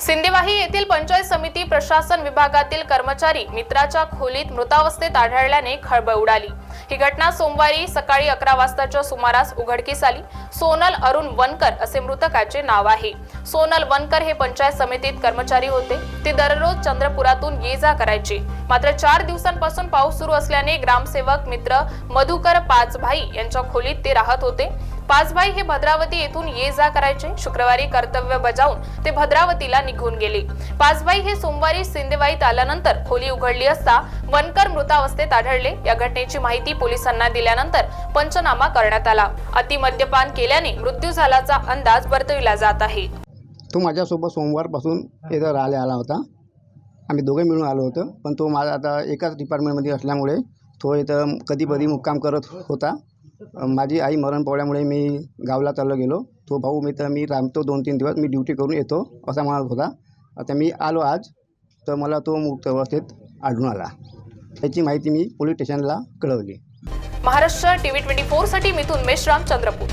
सिंदेवाही येथील पंचायत समिती प्रशासन विभागातील कर्मचारी मित्राच्या खोलीत मृतावस्थेत आढळल्याने खळबळ उडाली. ही घटना सोमवारी सकाळी अकरा वाजताच्या सुमारास उघडकीस आली. सोनल अरुण वनकर असे मृतकाचे नाव आहे. सोनल वनकर हे पंचायत समितीत कर्मचारी होते. ते दररोज चंद्रपुरातून ये जा करायचे. मात्र चार दिवसांपासून पाऊस सुरू असल्याने ग्रामसेवक मित्र मधुकर पाचभाई यांच्या खोलीत ते राहत होते. पाचभाई हे भद्रावती येथून ये जा करायचे शुक्रवारी कर्तव्य बजावून ते भद्रावतीला निघून गेले. पाचभाई हे सोमवारी सिंदेवाईत आल्यानंतर खोली उघडली असता वनकर मृतावस्थेत आढळले. या घटनेची माहिती पोलिसांना दिल्यानंतर पंचनामा करण्यात आला. अतिमद्यपान केल्याने मृत्यू झाल्याचा अंदाज वर्तविला जात आहे. तो माझ्यासोबत सोमवारपासून इथं राहायला आला होता. आम्ही दोघे मिळून आलो होतो. पण तो माझा आता एकाच डिपार्टमेंटमध्ये असल्यामुळे तो इथं कधी कधी मुक्काम करत होता. माझी आई मरण पावल्यामुळे मी गावला चाललो गेलो. तो भाऊ मी तर मी रामतो दोन तीन दिवस मी ड्युटी करून येतो असा म्हणत होता. आता मी आलो आज तर मला तो मुक्त अवस्थेत आढळून आला. त्याची माहिती मी पोलीस स्टेशनला कळवली. महाराष्ट्र टीव्ही ट्वेंटी फोरसाठी मिथून मेश्राम चंद्रपूर.